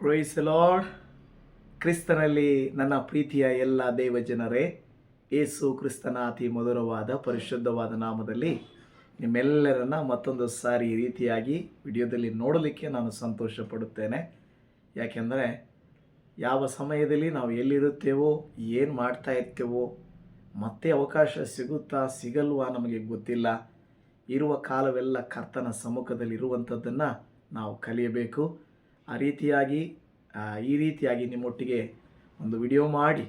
Price lord ಕ್ರಿಸ್ತನಲ್ಲಿ ನನ್ನ ಪ್ರೀತಿಯ ಎಲ್ಲ ದೇವಜನರೇ, ಏಸು ಕ್ರಿಸ್ತನ ಅತಿ ಮಧುರವಾದ, ಪರಿಶುದ್ಧವಾದ ನಾಮದಲ್ಲಿ ನಿಮ್ಮೆಲ್ಲರನ್ನ ಮತ್ತೊಂದು ಸಾರಿ ರೀತಿಯಾಗಿ ವಿಡಿಯೋದಲ್ಲಿ ನೋಡಲಿಕ್ಕೆ ನಾನು ಸಂತೋಷ ಪಡುತ್ತೇನೆ ಯಾಕೆಂದರೆ ಯಾವ ಸಮಯದಲ್ಲಿ ನಾವು ಎಲ್ಲಿರುತ್ತೇವೋ, ಏನು ಮಾಡ್ತಾ ಇರ್ತೇವೋ, ಮತ್ತೆ ಅವಕಾಶ ಸಿಗುತ್ತಾ ಸಿಗಲ್ವಾ ನಮಗೆ ಗೊತ್ತಿಲ್ಲ. ಇರುವ ಕಾಲವೆಲ್ಲ ಕರ್ತನ ಸಮ್ಮುಖದಲ್ಲಿ ಇರುವಂಥದ್ದನ್ನು ನಾವು ಕಲಿಯಬೇಕು. ಆ ರೀತಿಯಾಗಿ ಈ ರೀತಿಯಾಗಿ ನಿಮ್ಮೊಟ್ಟಿಗೆ ಒಂದು ವಿಡಿಯೋ ಮಾಡಿ,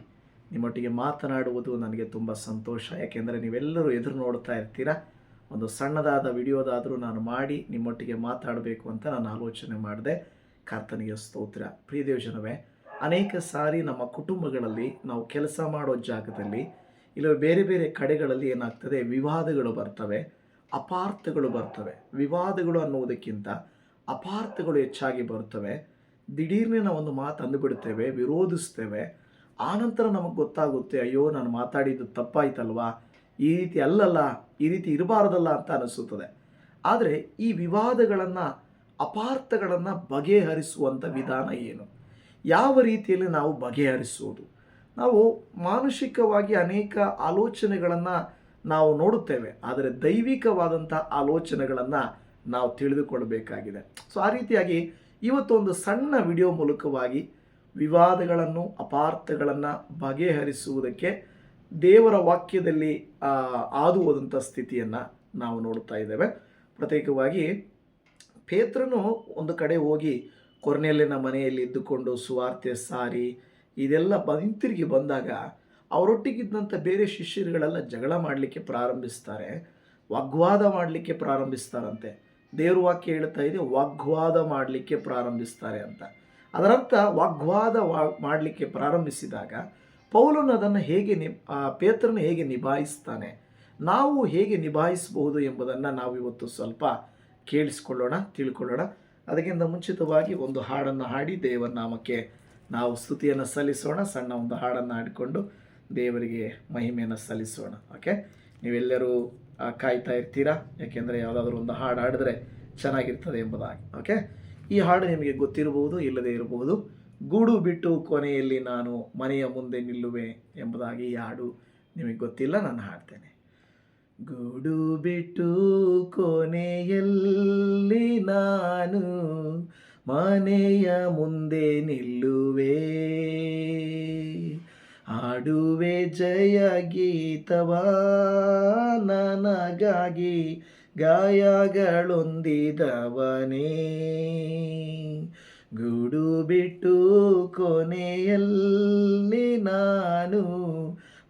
ನಿಮ್ಮೊಟ್ಟಿಗೆ ಮಾತನಾಡುವುದು ನನಗೆ ತುಂಬ ಸಂತೋಷ. ಯಾಕೆಂದರೆ ನೀವೆಲ್ಲರೂ ಎದುರು ನೋಡ್ತಾ ಇರ್ತೀರ. ಒಂದು ಸಣ್ಣದಾದ ವಿಡಿಯೋದಾದರೂ ನಾನು ಮಾಡಿ, ನಿಮ್ಮೊಟ್ಟಿಗೆ ಮಾತಾಡಬೇಕು ಅಂತ ನಾನು ಆಲೋಚನೆ ಮಾಡಿದೆ. ಕರ್ತನಿಗೆ ಸ್ತೋತ್ರ. ಪ್ರಿಯ ದೇವಜನವೇ, ಅನೇಕ ಸಾರಿ ನಮ್ಮ ಕುಟುಂಬಗಳಲ್ಲಿ ನಾವು ಕೆಲಸ ಮಾಡೋ ಜಾಗದಲ್ಲಿ ಇಲ್ಲ ಬೇರೆ ಬೇರೆ ಕಡೆಗಳಲ್ಲಿ ಏನಾಗ್ತದೆ, ವಿವಾದಗಳು ಬರ್ತವೆ, ಅಪಾರ್ಥಗಳು ಬರ್ತವೆ. ವಿವಾದಗಳು ಅನ್ನುವುದಕ್ಕಿಂತ ಅಪಾರ್ಥಗಳು ಹೆಚ್ಚಾಗಿ ಬರುತ್ತವೆ. ದಿಢೀರ್ನೇ ಒಂದು ಮಾತು ಅಂದುಬಿಡ್ತೇವೆ, ವಿರೋಧಿಸ್ತೇವೆ. ಆನಂತರ ನಮಗೆ ಗೊತ್ತಾಗುತ್ತೆ, ಅಯ್ಯೋ, ನಾನು ಮಾತಾಡಿದ್ದು ತಪ್ಪಾಯ್ತಲ್ವಾ? ಈ ರೀತಿ ಅಲ್ಲಲ್ಲ, ಈ ರೀತಿ ಇರಬಾರ್ದಲ್ಲ ಅಂತ ಅನಿಸುತ್ತದೆ. ಆದರೆ ಈ ವಿವಾದಗಳನ್ನು, ಅಪಾರ್ಥಗಳನ್ನು ಬಗೆಹರಿಸುವಂಥ ವಿಧಾನ ಏನು? ಯಾವ ರೀತಿಯಲ್ಲಿ ನಾವು ಬಗೆಹರಿಸುವುದು? ನಾವು ಮಾನಸಿಕವಾಗಿ ಅನೇಕ ಆಲೋಚನೆಗಳನ್ನು ನಾವು ನೋಡುತ್ತೇವೆ, ಆದರೆ ದೈವಿಕವಾದಂಥ ಆಲೋಚನೆಗಳನ್ನು ನಾವು ತಿಳಿದುಕೊಳ್ಳಬೇಕಾಗಿದೆ ಸೊ ಆ ರೀತಿಯಾಗಿ ಇವತ್ತೊಂದು ಸಣ್ಣ ವಿಡಿಯೋ ಮೂಲಕವಾಗಿ ವಿವಾದಗಳನ್ನು, ಅಪಾರ್ಥಗಳನ್ನು ಬಗೆಹರಿಸುವುದಕ್ಕೆ ದೇವರ ವಾಕ್ಯದಲ್ಲಿ ಹಾದು ಹೋದಂಥ ಸ್ಥಿತಿಯನ್ನು ನಾವು ನೋಡ್ತಾ ಇದ್ದೇವೆ. ಪ್ರತ್ಯೇಕವಾಗಿ ಪೇತ್ರನು ಒಂದು ಕಡೆ ಹೋಗಿ ಕೊರ್ನೆಲ್ಲಿನ ಮನೆಯಲ್ಲಿ ಇದ್ದುಕೊಂಡು ಸುವಾರ್ತೆ, ಸಾರಿ ಇದೆಲ್ಲ ಹಿಂತಿರುಗಿ ಬಂದಾಗ ಅವರೊಟ್ಟಿಗಿದ್ದಂಥ ಬೇರೆ ಶಿಷ್ಯರುಗಳೆಲ್ಲ ಜಗಳ ಮಾಡಲಿಕ್ಕೆ ಪ್ರಾರಂಭಿಸ್ತಾರೆ, ವಾಗ್ವಾದ ಮಾಡಲಿಕ್ಕೆ ಪ್ರಾರಂಭಿಸ್ತಾರಂತೆ. ದೇವ್ರ ವಾಕ್ಯ ಹೇಳ್ತಾ ಇದೆ, ವಾಗ್ವಾದ ಮಾಡಲಿಕ್ಕೆ ಪ್ರಾರಂಭಿಸ್ತಾರೆ ಅಂತ. ಅದರರ್ಥ, ವಾಗ್ವಾದ ಮಾಡಲಿಕ್ಕೆ ಪ್ರಾರಂಭಿಸಿದಾಗ ಪೌಲನು ಅದನ್ನು ಹೇಗೆ ನಿ ಪೇತ್ರನು ಹೇಗೆ ನಿಭಾಯಿಸ್ತಾನೆ, ನಾವು ಹೇಗೆ ನಿಭಾಯಿಸಬಹುದು ಎಂಬುದನ್ನು ನಾವು ಇವತ್ತು ಸ್ವಲ್ಪ ಕೇಳಿಸ್ಕೊಳ್ಳೋಣ, ತಿಳ್ಕೊಳ್ಳೋಣ. ಅದಕ್ಕಿಂತ ಮುಂಚಿತವಾಗಿ ಒಂದು ಹಾಡನ್ನು ಹಾಡಿ ದೇವರ ನಾಮಕ್ಕೆ ನಾವು ಸ್ತುತಿಯನ್ನು ಸಲ್ಲಿಸೋಣ, ಸಣ್ಣ ಒಂದು ಹಾಡನ್ನು ಹಾಡಿಕೊಂಡು ದೇವರಿಗೆ ಮಹಿಮೆಯನ್ನು ಸಲ್ಲಿಸೋಣ, ಓಕೆ? ನೀವೆಲ್ಲರೂ ಕಾಯ್ತಾ ಇರ್ತೀರಾ? ಯಾಕೆಂದರೆ ಯಾವುದಾದ್ರೂ ಒಂದು ಹಾಡು ಹಾಡಿದ್ರೆ ಚೆನ್ನಾಗಿರ್ತದೆ ಎಂಬುದಾಗಿ. ಓಕೆ ಈ ಹಾಡು ನಿಮಗೆ ಗೊತ್ತಿರಬಹುದು, ಇಲ್ಲದೇ ಇರಬಹುದು. ಗೂಡು ಬಿಟ್ಟು ಕೊನೆಯಲ್ಲಿ ನಾನು ಮನೆಯ ಮುಂದೆ ನಿಲ್ಲುವೆ ಎಂಬುದಾಗಿ ಈ ಹಾಡು ನಿಮಗೆ ಗೊತ್ತಿಲ್ಲ, ನಾನು ಹಾಡ್ತೇನೆ. ಗೂಡು ಬಿಟ್ಟು ಕೊನೆಯಲ್ಲಿ ನಾನು ಮನೆಯ ಮುಂದೆ ನಿಲ್ಲುವೆ. ಆಡುವೆ ಜಯ ಗೀತವ, ನನಗಾಗಿ ಗಾಯಗಳೊಂದಿದವನೇ. ಗುಡು ಬಿಟ್ಟು ಕೊನೆಯಲ್ಲಿ ನಾನು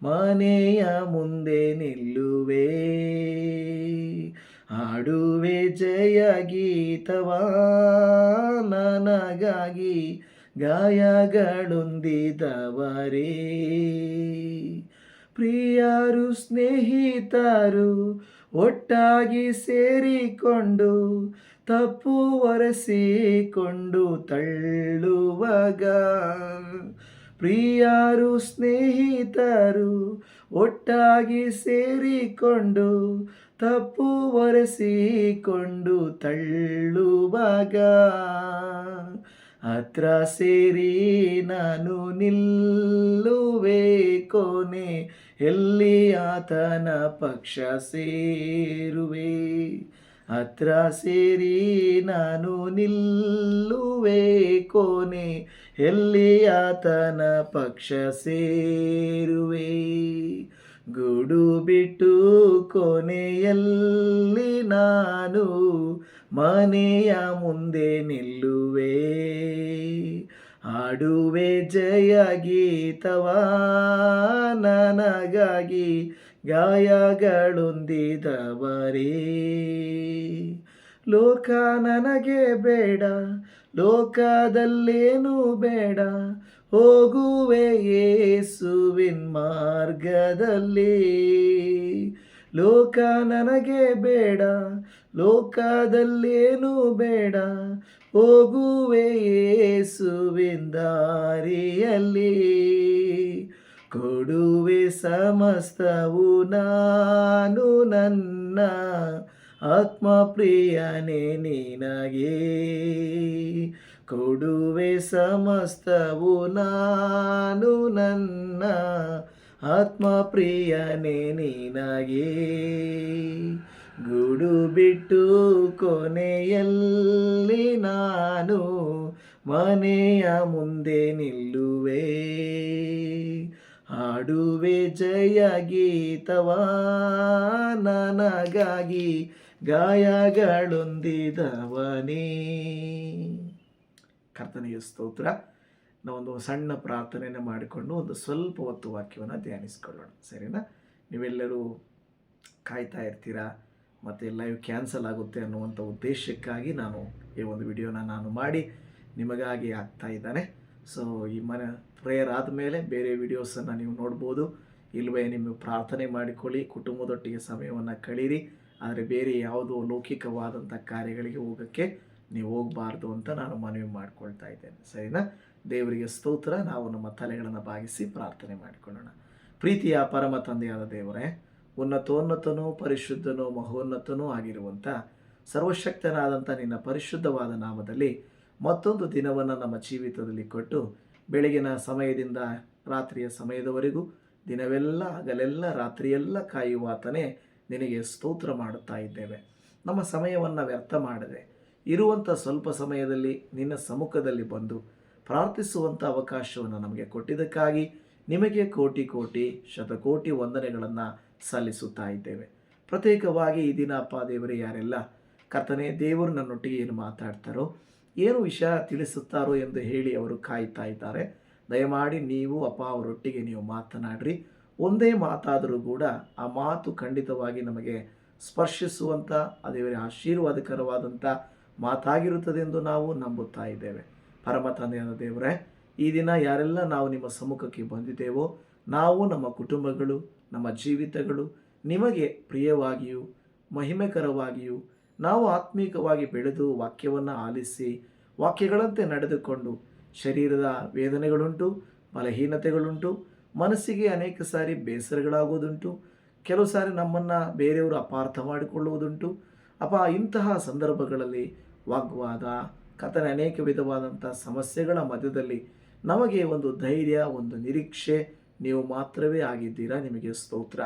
ಮನೆಯ ಮುಂದೆ ನಿಲ್ಲುವೆ. ಆಡುವೆ ಜಯ ಗೀತವ, ನನಗಾಗಿ ಗಾಯಗಳೊಂದಿದವರೇ. ಪ್ರಿಯರು, ಸ್ನೇಹಿತರು, ಒಟ್ಟಾಗಿ ಸೇರಿಕೊಂಡು, ತಪ್ಪು ಒರೆಸಿಕೊಂಡು ತಳ್ಳುವಾಗ. ಪ್ರಿಯರು, ಸ್ನೇಹಿತರು, ಒಟ್ಟಾಗಿ ಸೇರಿಕೊಂಡು, ತಪ್ಪು ಒರೆಸಿಕೊಂಡು ತಳ್ಳುವಾಗ. ಹತ್ರ ಸೇರಿ ನಾನು ನಿಲ್ಲುವೆ ಕೊನೆ ಎಲ್ಲಿ ಆತನ ಪಕ್ಷ ಸೇರುವೆ? ಹತ್ರ ಸೇರಿ ನಾನು ನಿಲ್ಲುವೆ ಕೊನೆ ಎಲ್ಲಿ ಆತನ ಪಕ್ಷ ಸೇರುವೆ? ಗುಡು ಬಿಟ್ಟು ಕೊನೆಯಲ್ಲಿ ನಾನು ಮನೆಯ ಮುಂದೆ ನಿಲ್ಲುವೆ. ಹಾಡುವೆ ಜಯ ಗೀತವ. ನನಗಾಗಿ ಗಾಯಗಳೊಂದಿದವರೇ. ಲೋಕ ನನಗೆ ಬೇಡ, ಲೋಕದಲ್ಲೇನು ಬೇಡ. ಹೋಗುವೆ ಯೇಸುವಿನ್ ಮಾರ್ಗದಲ್ಲಿ. ಲೋಕ ನನಗೆ ಬೇಡ ಲೋಕದಲ್ಲೇನು ಬೇಡ. ಹೋಗುವೆ ಸುವಿಂದಾರಿಯಲ್ಲಿ ದಾರಿಯಲ್ಲಿ ಕೊಡುವೆ ಸಮಸ್ತವು ನಾನು ನನ್ನ ಆತ್ಮ ಪ್ರಿಯನೇ ನಿನಗೆ. ಕೊಡುವೆ ಸಮಸ್ತವು ನಾನು ನನ್ನ ಆತ್ಮ ಪ್ರಿಯನೇ ನಿನಗೆ. ಗೂಡು ಬಿಟ್ಟು ಕೊನೆಯಲ್ಲಿ ನಾನು ಮನೆಯ ಮುಂದೆ ನಿಲ್ಲುವೆ. ಹಾಡುವೆ ಜಯ ಗೀತವ, ನನಗಾಗಿ ಗಾಯಗಳೊಂದಿದವನೇ. ಕರ್ತನೆಯ ಸ್ತೋತ್ರ. ನಾವೊಂದು ಸಣ್ಣ ಪ್ರಾರ್ಥನೆಯನ್ನು ಮಾಡಿಕೊಂಡು ಒಂದು ಸ್ವಲ್ಪ ಹೊತ್ತು ವಾಕ್ಯವನ್ನು ಧ್ಯಾನಿಸ್ಕೊಳ್ಳೋಣ. ಸರಿನಾ? ನೀವೆಲ್ಲರೂ ಕಾಯ್ತಾ ಇರ್ತೀರಾ? ಮತ್ತು ಲೈವ್ ಕ್ಯಾನ್ಸಲ್ ಆಗುತ್ತೆ ಅನ್ನುವಂಥ ಉದ್ದೇಶಕ್ಕಾಗಿ ನಾನು ಈ ಒಂದು ವಿಡಿಯೋನ ನಾನು ಮಾಡಿ ನಿಮಗಾಗಿ ಆಗ್ತಾ ಇದ್ದಾನೆ. ಸೊ ಈ ಮನೆ ಪ್ರೇಯರ್ ಆದಮೇಲೆ ಬೇರೆ ವಿಡಿಯೋಸನ್ನು ನೀವು ನೋಡ್ಬೋದು. ಇಲ್ಲವೇ ನಿಮಗೆ ಪ್ರಾರ್ಥನೆ ಮಾಡಿಕೊಳ್ಳಿ, ಕುಟುಂಬದೊಟ್ಟಿಗೆ ಸಮಯವನ್ನು ಕಳೀರಿ. ಆದರೆ ಬೇರೆ ಯಾವುದೋ ಲೌಕಿಕವಾದಂಥ ಕಾರ್ಯಗಳಿಗೆ ಹೋಗೋಕ್ಕೆ ನೀವು ಹೋಗಬಾರ್ದು ಅಂತ ನಾನು ಮನವಿ ಮಾಡ್ಕೊಳ್ತಾ ಇದ್ದೇನೆ. ಸರಿನಾ? ದೇವರಿಗೆ ಸ್ತೋತ್ರ. ನಾವು ನಮ್ಮ ತಲೆಗಳನ್ನು ಬಾಗಿಸಿ ಪ್ರಾರ್ಥನೆ ಮಾಡಿಕೊಳ್ಳೋಣ. ಪ್ರೀತಿಯ ಪರಮ ತಂದೆಯಾದ ದೇವರೇ ಉನ್ನತೋನ್ನತನೂ ಪರಿಶುದ್ಧನೂ ಮಹೋನ್ನತನೂ ಆಗಿರುವಂಥ ಸರ್ವಶಕ್ತನಾದಂಥ ನಿನ್ನ ಪರಿಶುದ್ಧವಾದ ನಾಮದಲ್ಲಿ ಮತ್ತೊಂದು ದಿನವನ್ನು ನಮ್ಮ ಜೀವಿತದಲ್ಲಿ ಕೊಟ್ಟು ಬೆಳಗಿನ ಸಮಯದಿಂದ ರಾತ್ರಿಯ ಸಮಯದವರೆಗೂ ದಿನವೆಲ್ಲ ಹಗಲೆಲ್ಲ ರಾತ್ರಿಯೆಲ್ಲ ಕಾಯುವಾತನೇ ನಿನಗೆ ಸ್ತೋತ್ರ ಮಾಡುತ್ತಾ ಇದ್ದೇವೆ. ನಮ್ಮ ಸಮಯವನ್ನು ವ್ಯರ್ಥ ಮಾಡದೆ ಇರುವಂಥ ಸ್ವಲ್ಪ ಸಮಯದಲ್ಲಿ ನಿನ್ನ ಸಮ್ಮುಖದಲ್ಲಿ ಬಂದು ಪ್ರಾರ್ಥಿಸುವಂಥ ಅವಕಾಶವನ್ನು ನಮಗೆ ಕೊಟ್ಟಿದ್ದಕ್ಕಾಗಿ ನಿಮಗೆ ಕೋಟಿ ಕೋಟಿ ಶತಕೋಟಿ ವಂದನೆಗಳನ್ನು ಸಲ್ಲಿಸುತ್ತಾ ಇದ್ದೇವೆ. ಪ್ರತ್ಯೇಕವಾಗಿ ಈ ದಿನ, ಅಪ್ಪ ದೇವರೇ, ಯಾರೆಲ್ಲ ಕರ್ತನೆ, ದೇವರು ನನ್ನೊಟ್ಟಿಗೆ ಏನು ಮಾತಾಡ್ತಾರೋ, ಏನು ವಿಷಯ ತಿಳಿಸುತ್ತಾರೋ ಎಂದು ಹೇಳಿ ಅವರು ಕಾಯ್ತಾ ಇದ್ದಾರೆ. ದಯಮಾಡಿ ನೀವು, ಅಪ್ಪ, ಅವರೊಟ್ಟಿಗೆ ನೀವು ಮಾತನಾಡ್ರಿ. ಒಂದೇ ಮಾತಾದರೂ ಕೂಡ ಆ ಮಾತು ಖಂಡಿತವಾಗಿ ನಮಗೆ ಸ್ಪರ್ಶಿಸುವಂಥ ಅದೇ ಆಶೀರ್ವಾದಕರವಾದಂಥ ಮಾತಾಗಿರುತ್ತದೆ ಎಂದು ನಾವು ನಂಬುತ್ತಾ ಇದ್ದೇವೆ. ಪರಮ ತಂದೆಯಾದ ದೇವರೇ, ಈ ದಿನ ಯಾರೆಲ್ಲ ನಾವು ನಿಮ್ಮ ಸಮ್ಮುಖಕ್ಕೆ ಬಂದಿದ್ದೇವೋ, ನಾವು ನಮ್ಮ ಕುಟುಂಬಗಳು ನಮ್ಮ ಜೀವಿತಗಳು ನಿಮಗೆ ಪ್ರಿಯವಾಗಿಯೂ ಮಹಿಮೆಕರವಾಗಿಯೂ ನಾವು ಆತ್ಮೀಕವಾಗಿ ಬೆಳೆದು ವಾಕ್ಯವನ್ನು ಆಲಿಸಿ ವಾಕ್ಯಗಳಂತೆ ನಡೆದುಕೊಂಡು ಶರೀರದ ವೇದನೆಗಳುಂಟು, ಬಲಹೀನತೆಗಳುಂಟು, ಮನಸ್ಸಿಗೆ ಅನೇಕ ಸಾರಿ ಬೇಸರಗಳಾಗುವುದುಂಟು, ಕೆಲವು ಸಾರಿ ನಮ್ಮನ್ನು ಬೇರೆಯವರು ಅಪಾರ್ಥ ಮಾಡಿಕೊಳ್ಳುವುದುಂಟು. ಅಪ ಇಂತಹ ಸಂದರ್ಭಗಳಲ್ಲಿ ವಾಗ್ವಾದ ಕಥನ ಅನೇಕ ವಿಧವಾದಂಥ ಸಮಸ್ಯೆಗಳ ಮಧ್ಯದಲ್ಲಿ ನಮಗೆ ಒಂದು ಧೈರ್ಯ, ಒಂದು ನಿರೀಕ್ಷೆ ನೀವು ಮಾತ್ರವೇ ಆಗಿದ್ದೀರಾ? ನಿಮಗೆ ಸ್ತೋತ್ರ.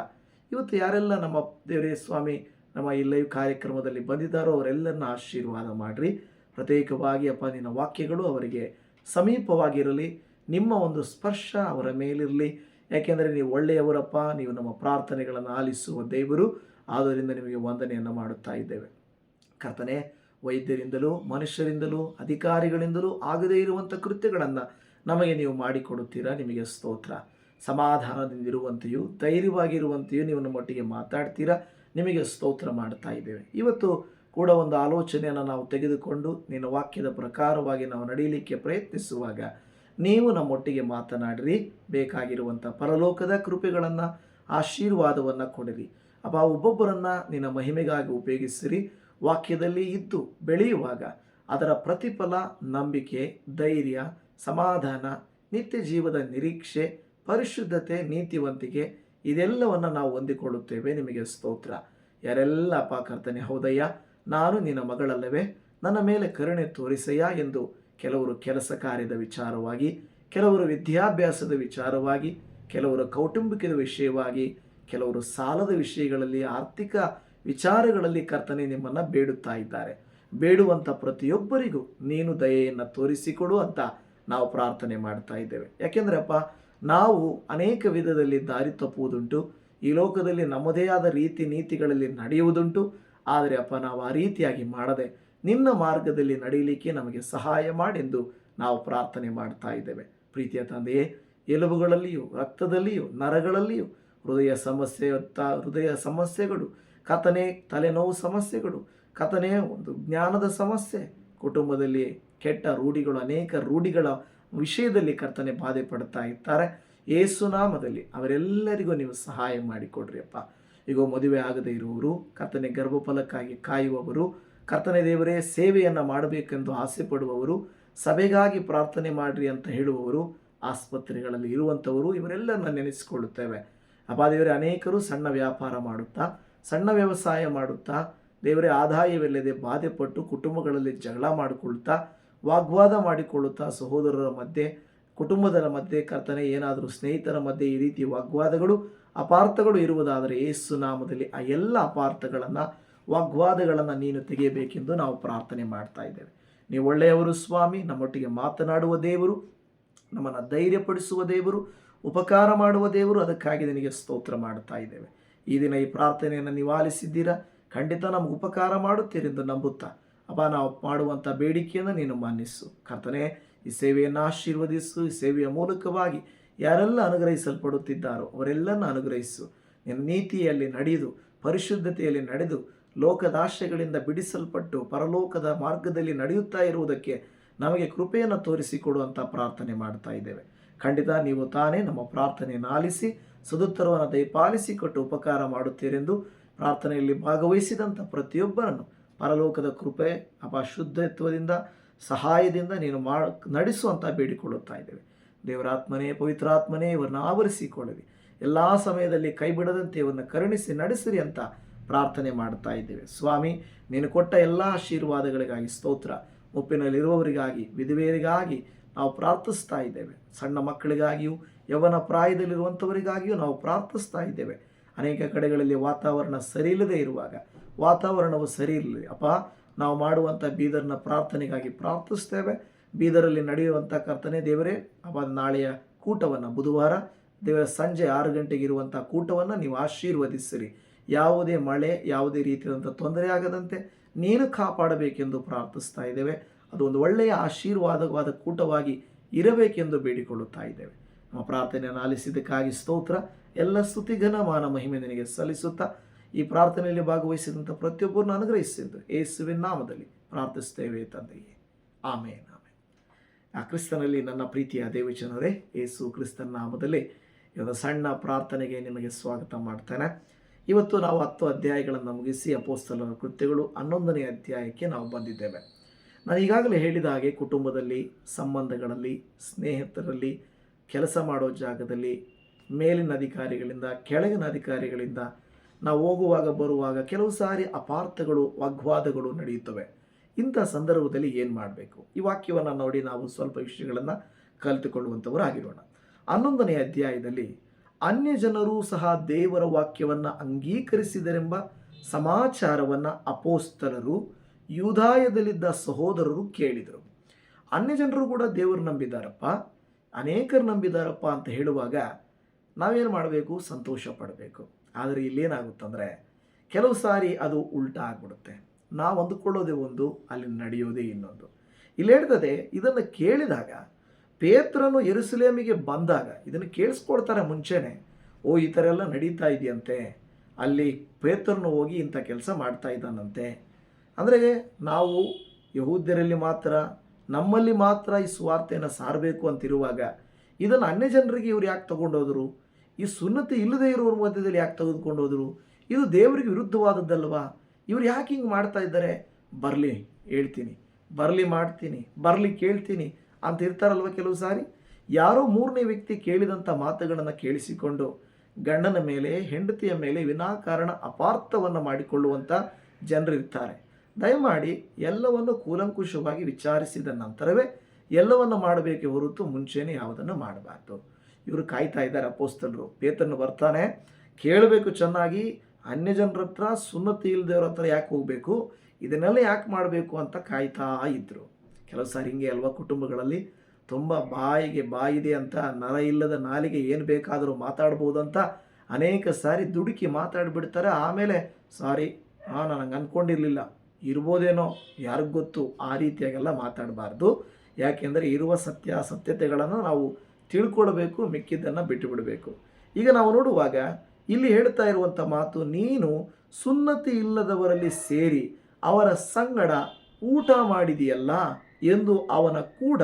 ಇವತ್ತು ಯಾರೆಲ್ಲ ನಮ್ಮ ದೇವರೇ ಸ್ವಾಮಿ, ನಮ್ಮ ಈ ಲೈವ್ ಕಾರ್ಯಕ್ರಮದಲ್ಲಿ ಬಂದಿದ್ದಾರೋ ಅವರೆಲ್ಲರನ್ನ ಆಶೀರ್ವಾದ ಮಾಡಿರಿ. ಪ್ರತ್ಯೇಕವಾಗಿ ಅಪ್ಪ, ನಿನ್ನ ವಾಕ್ಯಗಳು ಅವರಿಗೆ ಸಮೀಪವಾಗಿರಲಿ. ನಿಮ್ಮ ಒಂದು ಸ್ಪರ್ಶ ಅವರ ಮೇಲಿರಲಿ. ಯಾಕೆಂದರೆ ನೀವು ಒಳ್ಳೆಯವರಪ್ಪ, ನೀವು ನಮ್ಮ ಪ್ರಾರ್ಥನೆಗಳನ್ನು ಆಲಿಸುವ ದೇವರು. ಆದ್ದರಿಂದ ನಿಮಗೆ ವಂದನೆಯನ್ನು ಮಾಡುತ್ತಾ ಇದ್ದೇವೆ. ಕರ್ತನೆ, ವೈದ್ಯರಿಂದಲೂ, ಮನುಷ್ಯರಿಂದಲೂ, ಅಧಿಕಾರಿಗಳಿಂದಲೂ ಆಗದೇ ಇರುವಂಥ ಕೃತ್ಯಗಳನ್ನು ನಮಗೆ ನೀವು ಮಾಡಿಕೊಡುತ್ತೀರಾ? ನಿಮಗೆ ಸ್ತೋತ್ರ. ಸಮಾಧಾನದಿಂದಿರುವಂತೆಯೂ ಧೈರ್ಯವಾಗಿರುವಂತೆಯೂ ನೀವು ನಮ್ಮೊಟ್ಟಿಗೆ ಮಾತಾಡ್ತೀರಾ? ನಿಮಗೆ ಸ್ತೋತ್ರ ಮಾಡ್ತಾ ಇದ್ದೇವೆ. ಇವತ್ತು ಕೂಡ ಒಂದು ಆಲೋಚನೆಯನ್ನು ನಾವು ತೆಗೆದುಕೊಂಡು ನಿನ್ನ ವಾಕ್ಯದ ಪ್ರಕಾರವಾಗಿ ನಾವು ನಡೀಲಿಕ್ಕೆ ಪ್ರಯತ್ನಿಸುವಾಗ ನೀವು ನಮ್ಮೊಟ್ಟಿಗೆ ಮಾತನಾಡಿರಿ. ಬೇಕಾಗಿರುವಂಥ ಪರಲೋಕದ ಕೃಪೆಗಳನ್ನು, ಆಶೀರ್ವಾದವನ್ನು ಕೊಡಿರಿ. ಅಪ್ಪ ಒಬ್ಬೊಬ್ಬರನ್ನು ನಿನ್ನ ಮಹಿಮೆಗಾಗಿ ಉಪಯೋಗಿಸಿರಿ. ವಾಕ್ಯದಲ್ಲಿ ಇದ್ದು ಬೆಳೆಯುವಾಗ ಅದರ ಪ್ರತಿಫಲ, ನಂಬಿಕೆ, ಧೈರ್ಯ, ಸಮಾಧಾನ, ನಿತ್ಯ ಜೀವದ ನಿರೀಕ್ಷೆ ಪರಿಶುದ್ಧತೆ, ನೀತಿವಂತಿಕೆ ಇದೆಲ್ಲವನ್ನು ನಾವು ಹೊಂದಿಕೊಳ್ಳುತ್ತೇವೆ. ನಿಮಗೆ ಸ್ತೋತ್ರ. ಯಾರೆಲ್ಲ ಅಪ್ಪ ಕರ್ತನೆ, ಹೌದಯ್ಯ? ನಾನು ನಿನ್ನ ಮಗಳಲ್ಲವೇ? ನನ್ನ ಮೇಲೆ ಕರುಣೆ ತೋರಿಸಯ್ಯ ಎಂದು ಕೆಲವರು ಕೆಲಸ ಕಾರ್ಯದ ವಿಚಾರವಾಗಿ, ಕೆಲವರು ವಿದ್ಯಾಭ್ಯಾಸದ ವಿಚಾರವಾಗಿ, ಕೆಲವರು ಕೌಟುಂಬಿಕದ ವಿಷಯವಾಗಿ, ಕೆಲವರು ಸಾಲದ ವಿಷಯಗಳಲ್ಲಿ, ಆರ್ಥಿಕ ವಿಚಾರಗಳಲ್ಲಿ ಕರ್ತನೆ ನಿಮ್ಮನ್ನು ಬೇಡುತ್ತಾ ಇದ್ದಾರೆ. ಬೇಡುವಂಥ ಪ್ರತಿಯೊಬ್ಬರಿಗೂ ನೀನು ದಯೆಯನ್ನು ತೋರಿಸಿಕೊಡು ಅಂತ ನಾವು ಪ್ರಾರ್ಥನೆ ಮಾಡ್ತಾ ಇದ್ದೇವೆ. ಯಾಕೆಂದ್ರೆ ಅಪ್ಪ ನಾವು ಅನೇಕ ವಿಧದಲ್ಲಿ ದಾರಿ ತಪ್ಪುವುದುಂಟು. ಈ ಲೋಕದಲ್ಲಿ ನಮ್ಮದೇ ಆದ ರೀತಿ ನೀತಿಗಳಲ್ಲಿ ನಡೆಯುವುದುಂಟು. ಆದರೆ ಅಪ್ಪ, ನಾವು ಆ ರೀತಿಯಾಗಿ ಮಾಡದೆ ನಿನ್ನ ಮಾರ್ಗದಲ್ಲಿ ನಡೆಯಲಿಕ್ಕೆ ನಮಗೆ ಸಹಾಯ ಮಾಡೆಂದು ನಾವು ಪ್ರಾರ್ಥನೆ ಮಾಡ್ತಾ ಇದ್ದೇವೆ. ಪ್ರೀತಿಯ ತಂದೆಯೇ, ಎಲುಬುಗಳಲ್ಲಿಯೂ, ರಕ್ತದಲ್ಲಿಯೂ, ನರಗಳಲ್ಲಿಯೂ ಹೃದಯ ಸಮಸ್ಯೆ, ಹೃದಯ ಸಮಸ್ಯೆಗಳು, ಕಥನೆ, ತಲೆನೋವು ಸಮಸ್ಯೆಗಳು ಕಥನೆ ಒಂದು ಜ್ಞಾನದ ಸಮಸ್ಯೆ, ಕುಟುಂಬದಲ್ಲಿ ಕೆಟ್ಟ ರೂಢಿಗಳು, ಅನೇಕ ರೂಢಿಗಳ ವಿಷಯದಲ್ಲಿ ಕರ್ತನೆ ಬಾಧೆ ಪಡ್ತಾ ಇರ್ತಾರೆ ಏಸುನಾಮದಲ್ಲಿ ಅವರೆಲ್ಲರಿಗೂ ನೀವು ಸಹಾಯ ಮಾಡಿಕೊಡ್ರಿ ಅಪ್ಪ. ಈಗ ಮದುವೆ ಆಗದೇ ಇರುವವರು, ಕರ್ತನೆ ಗರ್ಭಫಲಕ್ಕಾಗಿ ಕಾಯುವವರು, ಕರ್ತನೆ ದೇವರೇ, ಸೇವೆಯನ್ನು ಮಾಡಬೇಕೆಂದು ಆಸೆ ಪಡುವವರು ಸಭೆಗಾಗಿ ಪ್ರಾರ್ಥನೆ ಮಾಡಿರಿ ಅಂತ ಹೇಳುವವರು, ಆಸ್ಪತ್ರೆಗಳಲ್ಲಿ ಇರುವಂಥವರು, ಇವರೆಲ್ಲರನ್ನ ನೆನೆಸಿಕೊಳ್ಳುತ್ತೇವೆ. ಅಪ್ಪ ದೇವರೇ, ಅನೇಕರು ಸಣ್ಣ ವ್ಯಾಪಾರ ಮಾಡುತ್ತಾ, ಸಣ್ಣ ವ್ಯವಸಾಯ ಮಾಡುತ್ತಾ, ದೇವರೇ ಆದಾಯವಿಲ್ಲದೆ ಬಾಧೆಪಟ್ಟು ಕುಟುಂಬಗಳಲ್ಲಿ ಜಗಳ ಮಾಡಿಕೊಳ್ತಾ ವಾಗ್ವಾದ ಮಾಡಿಕೊಳ್ಳುತ್ತಾ ಸಹೋದರರ ಮಧ್ಯೆ, ಕುಟುಂಬದರ ಮಧ್ಯೆ ಕರ್ತನೆ, ಏನಾದರೂ ಸ್ನೇಹಿತರ ಮಧ್ಯೆ ಈ ರೀತಿ ವಾಗ್ವಾದಗಳು, ಅಪಾರ್ಥಗಳು ಇರುವುದಾದರೆ ಯೇಸು ನಾಮದಲ್ಲಿ ಆ ಎಲ್ಲ ಅಪಾರ್ಥಗಳನ್ನು, ವಾಗ್ವಾದಗಳನ್ನು ನೀನು ತೆಗೆಯಬೇಕೆಂದು ನಾವು ಪ್ರಾರ್ಥನೆ ಮಾಡ್ತಾ ಇದ್ದೇವೆ. ನೀವು ಒಳ್ಳೆಯವರು ಸ್ವಾಮಿ, ನಮ್ಮೊಟ್ಟಿಗೆ ಮಾತನಾಡುವ ದೇವರು, ನಮ್ಮನ್ನು ಧೈರ್ಯಪಡಿಸುವ ದೇವರು, ಉಪಕಾರ ಮಾಡುವ ದೇವರು, ಅದಕ್ಕಾಗಿ ನಿನಗೆ ಸ್ತೋತ್ರ ಮಾಡ್ತಾ ಇದ್ದೇವೆ. ಈ ದಿನ ಈ ಪ್ರಾರ್ಥನೆಯನ್ನು ನೀವು ಆಲಿಸಿದ್ದೀರಾ? ಖಂಡಿತ ನಮ್ಗೆ ಉಪಕಾರ ಮಾಡುತ್ತೀರೆಂದು ನಂಬುತ್ತಾ ಅಪ್ಪ ನಾವು ಮಾಡುವಂಥ ಬೇಡಿಕೆಯನ್ನು ನೀನು ಮನ್ನಿಸು. ಕರ್ತನೆ, ಈ ಸೇವೆಯನ್ನು ಆಶೀರ್ವದಿಸು. ಈ ಸೇವೆಯ ಮೂಲಕವಾಗಿ ಯಾರೆಲ್ಲ ಅನುಗ್ರಹಿಸಲ್ಪಡುತ್ತಿದ್ದಾರೋ ಅವರೆಲ್ಲರನ್ನು ಅನುಗ್ರಹಿಸು. ನಿನ್ನ ನೀತಿಯಲ್ಲಿ ನಡೆದು, ಪರಿಶುದ್ಧತೆಯಲ್ಲಿ ನಡೆದು ಲೋಕದಾಶೆಗಳಿಂದ ಬಿಡಿಸಲ್ಪಟ್ಟು, ಪರಲೋಕದ ಮಾರ್ಗದಲ್ಲಿ ನಡೆಯುತ್ತಾ ಇರುವುದಕ್ಕೆ ನಮಗೆ ಕೃಪೆಯನ್ನು ತೋರಿಸಿಕೊಡುವಂಥ ಪ್ರಾರ್ಥನೆ ಮಾಡ್ತಾ ಇದ್ದೇವೆ. ಖಂಡಿತ ನೀವು ತಾನೇ ನಮ್ಮ ಪ್ರಾರ್ಥನೆಯನ್ನು ಆಲಿಸಿ ಸದುತ್ತರವನ್ನು ದಯಪಾಲಿಸಿಕೊಟ್ಟು ಉಪಕಾರ ಮಾಡುತ್ತೀರೆಂದು ಪ್ರಾರ್ಥನೆಯಲ್ಲಿ ಭಾಗವಹಿಸಿದಂಥ ಪ್ರತಿಯೊಬ್ಬರನ್ನು ಪರಲೋಕದ ಕೃಪೆ ಅಪ ಶುದ್ಧತ್ವದಿಂದ ಸಹಾಯದಿಂದ ನೀನು ಮಾ, ನಡೆಸುವಂತ ಬೇಡಿಕೊಳ್ಳುತ್ತಾ ಇದ್ದೇವೆ. ದೇವರಾತ್ಮನೇ ಪವಿತ್ರಾತ್ಮನೇ ಇವರನ್ನ ಆವರಿಸಿಕೊಳ್ಳಲಿ. ಎಲ್ಲ ಸಮಯದಲ್ಲಿ ಕೈ ಬಿಡದಂತೆ ಕರುಣಿಸಿ ನಡೆಸಿರಿ ಅಂತ ಪ್ರಾರ್ಥನೆ ಮಾಡ್ತಾ ಇದ್ದೇವೆ. ಸ್ವಾಮಿ, ನೀನು ಕೊಟ್ಟ ಎಲ್ಲ ಆಶೀರ್ವಾದಗಳಿಗಾಗಿ ಸ್ತೋತ್ರ. ಒಪ್ಪಿನಲ್ಲಿರುವವರಿಗಾಗಿ ವಿಧವೆಯರಿಗಾಗಿ ನಾವು ಪ್ರಾರ್ಥಿಸ್ತಾ ಇದ್ದೇವೆ. ಸಣ್ಣ ಮಕ್ಕಳಿಗಾಗಿಯೂ, ಯವನ ಪ್ರಾಯದಲ್ಲಿರುವಂಥವರಿಗಾಗಿಯೂ ನಾವು ಪ್ರಾರ್ಥಿಸ್ತಾ ಇದ್ದೇವೆ. ಅನೇಕ ಕಡೆಗಳಲ್ಲಿ ವಾತಾವರಣ ಸರಿ ಇಲ್ಲದೆ ಇರುವಾಗ ವಾತಾವರಣವು ಸರಿ ಇರಲಿ. ಅಪ್ಪ, ನಾವು ಮಾಡುವಂಥ ಬೀದರ್ನ ಪ್ರಾರ್ಥನೆಗಾಗಿ ಪ್ರಾರ್ಥಿಸ್ತೇವೆ ಬೀದರಲ್ಲಿ ನಡೆಯುವಂಥ ಕರ್ತನೆ ದೇವರೇ ಅಪ್ಪ ನಾಳೆಯ ಕೂಟವನ್ನು, ಬುಧವಾರ, ದೇವರ ಸಂಜೆ ಆರು ಗಂಟೆಗೆ ಇರುವಂಥ ಕೂಟವನ್ನು ನೀವು ಆಶೀರ್ವದಿಸಿರಿ. ಯಾವುದೇ ಮಳೆ, ಯಾವುದೇ ರೀತಿಯಾದಂಥ ತೊಂದರೆ ಆಗದಂತೆ ನೀನು ಕಾಪಾಡಬೇಕೆಂದು ಪ್ರಾರ್ಥಿಸ್ತಾ ಇದ್ದೇವೆ. ಅದು ಒಂದು ಒಳ್ಳೆಯ ಆಶೀರ್ವಾದವಾದ ಕೂಟವಾಗಿ ಇರಬೇಕೆಂದು ಬೇಡಿಕೊಳ್ಳುತ್ತಾ ಇದ್ದೇವೆ. ನಮ್ಮ ಪ್ರಾರ್ಥನೆಯನ್ನು ಆಲಿಸಿದ್ದಕ್ಕಾಗಿ ಸ್ತೋತ್ರ. ಎಲ್ಲ ಸ್ತುತಿಘನ ಮಾನ ಮಹಿಮೆ ನಿನಗೆ ಸಲ್ಲಿಸುತ್ತಾ ಈ ಪ್ರಾರ್ಥನೆಯಲ್ಲಿ ಭಾಗವಹಿಸಿದಂಥ ಪ್ರತಿಯೊಬ್ಬರನ್ನು ಅನುಗ್ರಹಿಸಿದ್ದು ಯೇಸುವಿನ ನಾಮದಲ್ಲಿ ಪ್ರಾರ್ಥಿಸ್ತೇವೆ ತಂದೆಯೇ. ಆಮೇನ್ ಆಮೇನ್. ಆ ಕ್ರಿಸ್ತನಲ್ಲಿ ನನ್ನ ಪ್ರೀತಿಯ ದೇವಚನರೇ ಯೇಸು ಕ್ರಿಸ್ತನ ನಾಮದಲ್ಲಿ ಇವತ್ತು ಸಣ್ಣ ಪ್ರಾರ್ಥನೆಗೆ ನಿಮಗೆ ಸ್ವಾಗತ ಮಾಡ್ತೇನೆ. ಇವತ್ತು ನಾವು ಹತ್ತು ಅಧ್ಯಾಯಗಳನ್ನು ಮುಗಿಸಿ ಅಪೋಸ್ತಲರ ಕೃತ್ಯಗಳು ಹನ್ನೊಂದನೇ ಅಧ್ಯಾಯಕ್ಕೆ ನಾವು ಬಂದಿದ್ದೇವೆ. ನಾನು ಈಗಾಗಲೇ ಹೇಳಿದ ಹಾಗೆ ಕುಟುಂಬದಲ್ಲಿ, ಸಂಬಂಧಗಳಲ್ಲಿ, ಸ್ನೇಹಿತರಲ್ಲಿ, ಕೆಲಸ ಮಾಡೋ ಜಾಗದಲ್ಲಿ, ಮೇಲಿನ ಅಧಿಕಾರಿಗಳಿಂದ, ಕೆಳಗಿನ ಅಧಿಕಾರಿಗಳಿಂದ ನಾವು ಹೋಗುವಾಗ ಬರುವಾಗ ಕೆಲವು ಸಾರಿ ಅಪಾರ್ಥಗಳು, ವಾಗ್ವಾದಗಳು ನಡೆಯುತ್ತವೆ. ಇಂಥ ಸಂದರ್ಭದಲ್ಲಿ ಏನು ಮಾಡಬೇಕು? ಈ ವಾಕ್ಯವನ್ನು ನೋಡಿ ನಾವು ಸ್ವಲ್ಪ ವಿಷಯಗಳನ್ನು ಕಲಿತುಕೊಳ್ಳುವಂಥವರಾಗಿರೋಣ. ಹನ್ನೊಂದನೇ ಅಧ್ಯಾಯದಲ್ಲಿ ಅನ್ಯ ಜನರೂ ಸಹ ದೇವರ ವಾಕ್ಯವನ್ನು ಅಂಗೀಕರಿಸಿದರೆಂಬ ಸಮಾಚಾರವನ್ನು ಅಪೋಸ್ತರರು ಯೂದಾಯದಲ್ಲಿದ್ದ ಸಹೋದರರು ಕೇಳಿದರು. ಅನ್ಯ ಜನರು ಕೂಡ ದೇವರು ನಂಬಿದಾರಪ್ಪ ಅನೇಕರು ನಂಬಿದಾರಪ್ಪ ಅಂತ ಹೇಳುವಾಗ ನಾವೇನು ಮಾಡಬೇಕು? ಸಂತೋಷ ಪಡಬೇಕು. ಆದರೆ ಇಲ್ಲೇನಾಗುತ್ತಂದರೆ ಕೆಲವು ಸಾರಿ ಅದು ಉಲ್ಟಾ ಆಗ್ಬಿಡುತ್ತೆ. ನಾವು ಅಂದುಕೊಳ್ಳೋದೇ ಒಂದು, ಅಲ್ಲಿ ನಡೆಯೋದೇ ಇನ್ನೊಂದು. ಇಲ್ಲಿ ಹೇಳ್ತದೆ, ಇದನ್ನು ಕೇಳಿದಾಗ ಪೇತ್ರನು ಎರುಸಲೇಮಿಗೆ ಬಂದಾಗ ಇದನ್ನು ಕೇಳಿಸ್ಕೊಡ್ತಾರೆ ಮುಂಚೆನೆ, ಓ, ಈ ಥರ ಎಲ್ಲ ನಡೀತಾ ಇದೆಯಂತೆ, ಅಲ್ಲಿ ಪೇತ್ರನು ಹೋಗಿ ಇಂಥ ಕೆಲಸ ಮಾಡ್ತಾ ಇದ್ದಾನಂತೆ. ಅಂದರೆ ನಾವು ಯಹೂದ್ಯರಲ್ಲಿ ಮಾತ್ರ, ನಮ್ಮಲ್ಲಿ ಮಾತ್ರ ಈ ಸ್ವಾರ್ಥೆಯನ್ನು ಸಾರಬೇಕು ಅಂತಿರುವಾಗ ಇದನ್ನು ಅನ್ಯ ಜನರಿಗೆ ಇವ್ರು ಯಾಕೆ ತಗೊಂಡೋದ್ರು? ಈ ಸುನ್ನತಿ ಇಲ್ಲದೇ ಇರೋರ ಮಧ್ಯದಲ್ಲಿ ಯಾಕೆ ತೆಗೆದುಕೊಂಡು ಹೋದರು? ಇದು ದೇವರಿಗೆ ವಿರುದ್ಧವಾದದ್ದಲ್ವಾ? ಇವ್ರು ಯಾಕೆ ಹಿಂಗೆ ಮಾಡ್ತಾ ಇದ್ದಾರೆ? ಬರಲಿ, ಹೇಳ್ತೀನಿ. ಬರಲಿ ಮಾಡ್ತೀನಿ, ಬರಲಿ ಕೇಳ್ತೀನಿ ಅಂತ ಇರ್ತಾರಲ್ವ ಕೆಲವು ಸಾರಿ? ಯಾರೋ ಮೂರನೇ ವ್ಯಕ್ತಿ ಕೇಳಿದಂಥ ಮಾತುಗಳನ್ನು ಕೇಳಿಸಿಕೊಂಡು ಗಂಡನ ಮೇಲೆ, ಹೆಂಡತಿಯ ಮೇಲೆ ವಿನಾಕಾರಣ ಅಪಾರ್ಥವನ್ನು ಮಾಡಿಕೊಳ್ಳುವಂಥ ಜನರಿರ್ತಾರೆ ದಯಮಾಡಿ ಎಲ್ಲವನ್ನು ಕೂಲಂಕುಷವಾಗಿ ವಿಚಾರಿಸಿದ ನಂತರವೇ ಎಲ್ಲವನ್ನು ಮಾಡಬೇಕೆ ಹೊರತು ಮುಂಚೆನೇ ಯಾವುದನ್ನು ಮಾಡಬಾರ್ದು. ಇವರು ಕಾಯ್ತಾ ಇದ್ದಾರೆ ಅಪೋಸ್ತಲರು. ಪೇತನ್ನು ಬರ್ತಾನೆ, ಕೇಳಬೇಕು ಚೆನ್ನಾಗಿ ಅನ್ಯ ಜನರ ಹತ್ರ ಸುನ್ನತಿ ಇಲ್ಲದವ್ರ ಹತ್ರ ಯಾಕೆ ಹೋಗಬೇಕು? ಇದನ್ನೆಲ್ಲ ಯಾಕೆ ಮಾಡಬೇಕು ಅಂತ ಕಾಯ್ತಾ ಇದ್ದರು ಕೆಲವು ಸಾರಿ ಹಿಂಗೆ ಅಲ್ವಾ ಕುಟುಂಬಗಳಲ್ಲಿ? ತುಂಬ ಬಾಯಿಗೆ ಬಾಯಿದೆ ಅಂತ, ನರ ಇಲ್ಲದ ನಾಲಿಗೆ ಏನು ಬೇಕಾದರೂ ಮಾತಾಡ್ಬೋದು ಅಂತ ಅನೇಕ ಸಾರಿ ದುಡುಕಿ ಮಾತಾಡಿಬಿಡ್ತಾರೆ. ಆಮೇಲೆ, ಸಾರಿ ಹಾಂ ನನಗೆ ಅಂದ್ಕೊಂಡಿರಲಿಲ್ಲ ಇರ್ಬೋದೇನೋ, ಯಾರಿಗೂ ಗೊತ್ತು? ಆ ರೀತಿಯಾಗೆಲ್ಲ ಮಾತಾಡಬಾರ್ದು. ಯಾಕೆಂದರೆ ಇರುವ ಸತ್ಯಾಸತ್ಯತೆಗಳನ್ನು ನಾವು ತಿಳ್ಕೊಳ್ಬೇಕು, ಮಿಕ್ಕಿದ್ದನ್ನು ಬಿಟ್ಟು ಬಿಡಬೇಕು ಈಗ ನಾವು ನೋಡುವಾಗ ಇಲ್ಲಿ ಹೇಳ್ತಾ ಇರುವಂಥ ಮಾತು, ನೀನು ಸುನ್ನತಿ ಇಲ್ಲದವರಲ್ಲಿ ಸೇರಿ ಅವರ ಸಂಗಡ ಊಟ ಮಾಡಿದೆಯಲ್ಲ ಎಂದು ಅವನ ಕೂಡ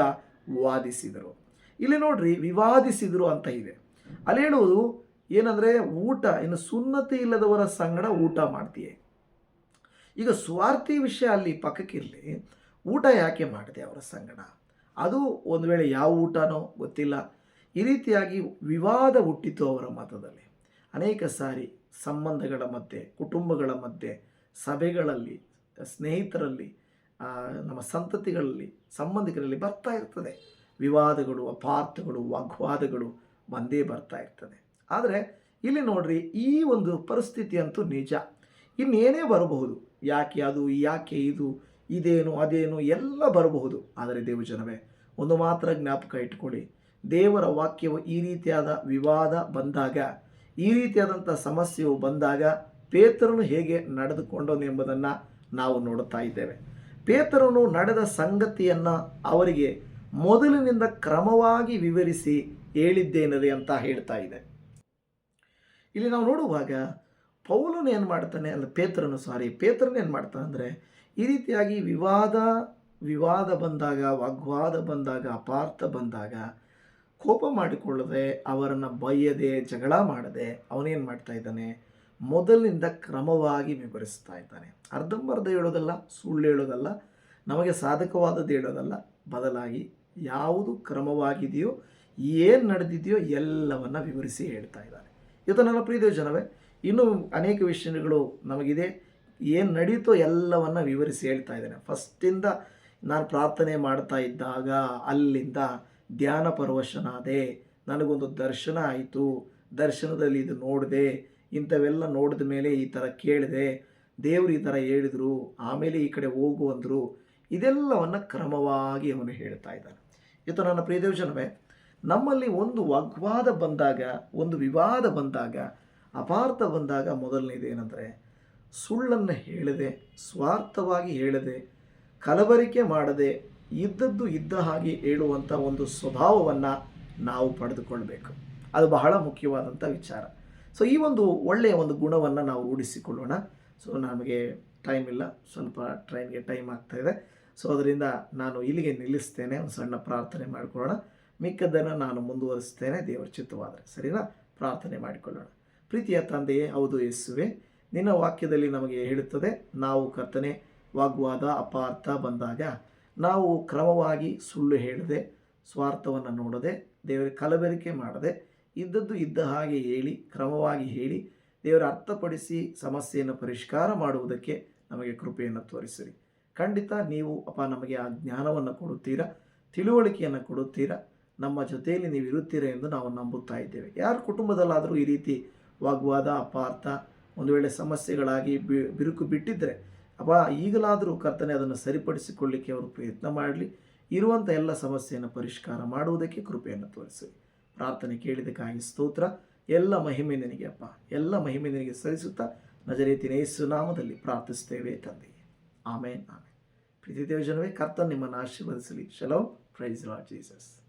ವಾದಿಸಿದರು. ಇಲ್ಲಿ ನೋಡ್ರಿ, ವಿವಾದಿಸಿದರು ಅಂತ ಇದೆ. ಅಲ್ಲಿ ಹೇಳುವುದು ಏನಂದರೆ, ಊಟ, ಇನ್ನು ಸುನ್ನತಿ ಇಲ್ಲದವರ ಸಂಗಡ ಊಟ ಮಾಡ್ತೀಯೇ? ಈಗ ಸ್ವಾರ್ಥಿ ವಿಷಯ ಅಲ್ಲಿ ಪಕ್ಕಕ್ಕಿರಲಿ, ಊಟ ಯಾಕೆ ಮಾಡಿದೆ ಅವರ ಸಂಗಡ? ಅದು ಒಂದು ವೇಳೆ ಯಾವ ಊಟನೋ ಗೊತ್ತಿಲ್ಲ. ಈ ರೀತಿಯಾಗಿ ವಿವಾದ ಹುಟ್ಟಿತು ಅವರ ಮತದಲ್ಲಿ. ಅನೇಕ ಸಾರಿ ಸಂಬಂಧಗಳ ಮಧ್ಯೆ, ಕುಟುಂಬಗಳ ಮಧ್ಯೆ, ಸಭೆಗಳಲ್ಲಿ, ಸ್ನೇಹಿತರಲ್ಲಿ ನಮ್ಮ ಸಂತತಿಗಳಲ್ಲಿ, ಸಂಬಂಧಿಕರಲ್ಲಿ ಬರ್ತಾ ಇರ್ತದೆ. ವಿವಾದಗಳು, ಅಪಾರ್ಥಗಳು, ವಾಗ್ವಾದಗಳು ಬಂದೇ ಬರ್ತಾ ಇರ್ತದೆ. ಆದರೆ ಇಲ್ಲಿ ನೋಡ್ರಿ ಈ ಒಂದು ಪರಿಸ್ಥಿತಿ ಅಂತೂ ನಿಜ ಇನ್ನೇನೇ ಬರಬಹುದು, ಯಾಕೆ ಅದು, ಯಾಕೆ ಇದು, ಇದೇನು, ಅದೇನು ಎಲ್ಲ ಬರಬಹುದು. ಆದರೆ ದೇವಜನವೇ, ಒಂದು ಮಾತ್ರ ಜ್ಞಾಪಕ ಇಟ್ಕೊಳ್ಳಿ. ದೇವರ ವಾಕ್ಯವು ಈ ರೀತಿಯಾದ ವಿವಾದ ಬಂದಾಗ, ಈ ರೀತಿಯಾದಂಥ ಸಮಸ್ಯೆಯು ಬಂದಾಗ ಪೇತ್ರನು ಹೇಗೆ ನಡೆದುಕೊಂಡನು ಎಂಬುದನ್ನು ನಾವು ನೋಡುತ್ತಾ ಇದ್ದೇವೆ. ಪೇತರನು ನಡೆದ ಸಂಗತಿಯನ್ನು ಅವರಿಗೆ ಮೊದಲಿನಿಂದ ಕ್ರಮವಾಗಿ ವಿವರಿಸಿ ಹೇಳಿದ್ದೇನದೆ ಅಂತ ಹೇಳ್ತಾ ಇದೆ. ಇಲ್ಲಿ ನಾವು ನೋಡುವಾಗ ಪೌಲನು ಏನು ಮಾಡ್ತಾನೆ ಅಲ್ಲ ಪೇತ್ರನು ಸಾರಿ ಪೇತ್ರನ ಏನು ಮಾಡ್ತಾನೆ ಅಂದರೆ, ಈ ರೀತಿಯಾಗಿ ವಿವಾದ ವಿವಾದ ಬಂದಾಗ, ವಾಗ್ವಾದ ಬಂದಾಗ, ಅಪಾರ್ಥ ಬಂದಾಗ ಕೋಪ ಮಾಡಿಕೊಳ್ಳದೆ ಅವರನ್ನು ಬಯ್ಯದೆ ಜಗಳ ಮಾಡದೆ ಅವನೇನು ಮಾಡ್ತಾ ಇದ್ದಾನೆ? ಮೊದಲಿನಿಂದ ಕ್ರಮವಾಗಿ ವಿವರಿಸ್ತಾ ಇದ್ದಾನೆ. ಅರ್ಧಂಬರ್ಧ ಹೇಳೋದಲ್ಲ, ಸುಳ್ಳು ಹೇಳೋದಲ್ಲ, ನಮಗೆ ಸಾಧಕವಾದದ್ದು ಹೇಳೋದಲ್ಲ, ಬದಲಾಗಿ ಯಾವುದು ಕ್ರಮವಾಗಿದೆಯೋ, ಏನು ನಡೆದಿದೆಯೋ ಎಲ್ಲವನ್ನ ವಿವರಿಸಿ ಹೇಳ್ತಾ ಇದ್ದಾನೆ. ಇದು ನನ್ನ ಪ್ರೀತಿಯ ಜನವೇ ಇನ್ನೂ ಅನೇಕ ವಿಷಯಗಳು ನಮಗಿದೆ. ಏನು ನಡೀತೋ ಎಲ್ಲವನ್ನ ವಿವರಿಸಿ ಹೇಳ್ತಾ ಇದ್ದಾನೆ. ಫಸ್ಟಿಂದ ನಾನು ಪ್ರಾರ್ಥನೆ ಮಾಡ್ತಾ ಇದ್ದಾಗ, ಅಲ್ಲಿಂದ ಧ್ಯಾನ ಪರವಶನಾದೆ, ನನಗೊಂದು ದರ್ಶನ ಆಯಿತು. ದರ್ಶನದಲ್ಲಿ ಇದು ನೋಡಿದೆ, ಇಂಥವೆಲ್ಲ ನೋಡಿದ ಮೇಲೆ ಈ ಥರ ಕೇಳಿದೆ, ದೇವರು ಈ ಥರ ಹೇಳಿದರು, ಆಮೇಲೆ ಈ ಕಡೆ ಹೋಗು ಅಂದರು. ಇದೆಲ್ಲವನ್ನು ಕ್ರಮವಾಗಿ ಅವನು ಹೇಳ್ತಾ ಇದ್ದಾನೆ. ಇವತ್ತು ನನ್ನ ಪ್ರಿಯದೇವಜನವೇ ನಮ್ಮಲ್ಲಿ ಒಂದು ವಾಗ್ವಾದ ಬಂದಾಗ, ಒಂದು ವಿವಾದ ಬಂದಾಗ, ಅಪಾರ್ಥ ಬಂದಾಗ ಮೊದಲನೇದು ಏನಂದರೆ, ಸುಳ್ಳನ್ನು ಹೇಳದೆ, ಸ್ವಾರ್ಥವಾಗಿ ಹೇಳದೆ, ಕಲಬರಿಕೆ ಮಾಡದೆ ಇದ್ದದ್ದು ಇದ್ದ ಹಾಗೆ ಹೇಳುವಂಥ ಒಂದು ಸ್ವಭಾವವನ್ನು ನಾವು ಪಡೆದುಕೊಳ್ಬೇಕು. ಅದು ಬಹಳ ಮುಖ್ಯವಾದಂಥ ವಿಚಾರ. ಸೊ ಈ ಒಂದು ಒಳ್ಳೆಯ ಒಂದು ಗುಣವನ್ನು ನಾವು ರೂಢಿಸಿಕೊಳ್ಳೋಣ. ಸೊ ನಮಗೆ ಟೈಮ್ ಇಲ್ಲ. ಸ್ವಲ್ಪ ಟ್ರೈನ್ಗೆ ಟೈಮ್ ಆಗ್ತಾ ಇದೆ. ಸೊ ಅದರಿಂದ ನಾನು ಇಲ್ಲಿಗೆ ನಿಲ್ಲಿಸ್ತೇನೆ. ಒಂದು ಸಣ್ಣ ಪ್ರಾರ್ಥನೆ ಮಾಡಿಕೊಳ್ಳೋಣ. ಮಿಕ್ಕದ್ದನ್ನು ನಾನು ಮುಂದುವರಿಸ್ತೇನೆ. ದೇವರ ಚಿತ್ತವಾದರೆ. ಸರಿನಾ? ಪ್ರಾರ್ಥನೆ ಮಾಡಿಕೊಳ್ಳೋಣ. ಪ್ರೀತಿಯ ತಂದೆಯೇ, ಹೌದು ಯೇಸುವೆ. ನಿನ್ನ ವಾಕ್ಯದಲ್ಲಿ ನಮಗೆ ಹೇಳುತ್ತದೆ, ನಾವು ಕರ್ತನೆ, ವಾಗ್ವಾದ ಅಪಾರ್ಥ ಬಂದಾಗ ನಾವು ಕ್ರಮವಾಗಿ ಸುಳ್ಳು ಹೇಳದೆ, ಸ್ವಾರ್ಥವನ್ನು ನೋಡದೆ ದೇವರ ಕಲಬೆರಿಕೆ ಮಾಡದೆ, ಇದ್ದದ್ದು ಇದ್ದ ಹಾಗೆ ಹೇಳಿ, ಕ್ರಮವಾಗಿ ಹೇಳಿ, ದೇವರ ಅರ್ಥಪಡಿಸಿ ಸಮಸ್ಯೆಯನ್ನು ಪರಿಷ್ಕಾರ ಮಾಡುವುದಕ್ಕೆ ನಮಗೆ ಕೃಪೆಯನ್ನು ತೋರಿಸಿರಿ. ಖಂಡಿತ ನೀವು, ಅಪ್ಪ, ನಮಗೆ ಆ ಜ್ಞಾನವನ್ನು ಕೊಡುತ್ತೀರಾ? ತಿಳುವಳಿಕೆಯನ್ನು ಕೊಡುತ್ತೀರಾ? ನಮ್ಮ ಜೊತೆಯಲ್ಲಿ ನೀವು ಇರುತ್ತೀರಾ ಎಂದು ನಾವು ನಂಬುತ್ತಾ ಇದ್ದೇವೆ. ಯಾರ ಕುಟುಂಬದಲ್ಲಾದರೂ ಈ ರೀತಿ ವಾಗ್ವಾದ, ಅಪಾರ್ಥ, ಒಂದು ವೇಳೆ ಸಮಸ್ಯೆಗಳಾಗಿ ಬಿರುಕು ಬಿಟ್ಟಿದ್ದರೆ ಅಪ್ಪ ಈಗಲಾದರೂ ಕರ್ತನೆ ಅದನ್ನು ಸರಿಪಡಿಸಿಕೊಳ್ಳಿಕ್ಕೆ ಅವರು ಪ್ರಯತ್ನ ಮಾಡಲಿ. ಇರುವಂಥ ಎಲ್ಲ ಸಮಸ್ಯೆಯನ್ನು ಪರಿಷ್ಕಾರ ಮಾಡುವುದಕ್ಕೆ ಕೃಪೆಯನ್ನು ತೋರಿಸಿ. ಪ್ರಾರ್ಥನೆ ಕೇಳಿದಕ್ಕಾಗಿ ಸ್ತೋತ್ರ. ಎಲ್ಲ ಮಹಿಮೆ ನಿನಗೆ ಅಪ್ಪ ಎಲ್ಲ ಮಹಿಮೆ ನಿನಗೆ ಸಲ್ಲಿಸುತ್ತಾ ನಜರೇತಿನ ಯೇಸು ನಾಮದಲ್ಲಿ ಪ್ರಾರ್ಥಿಸ್ತೇವೆ ತಂದೆ. ಆಮೇನ್ ಆಮೇನ್. ಪ್ರೀತಿ ದೇವಜನವೇ ಕರ್ತನ್ ನಿಮ್ಮನ್ನು ಆಶೀರ್ವದಿಸಲಿ. ಶಲೋ. Praise Lord Jesus.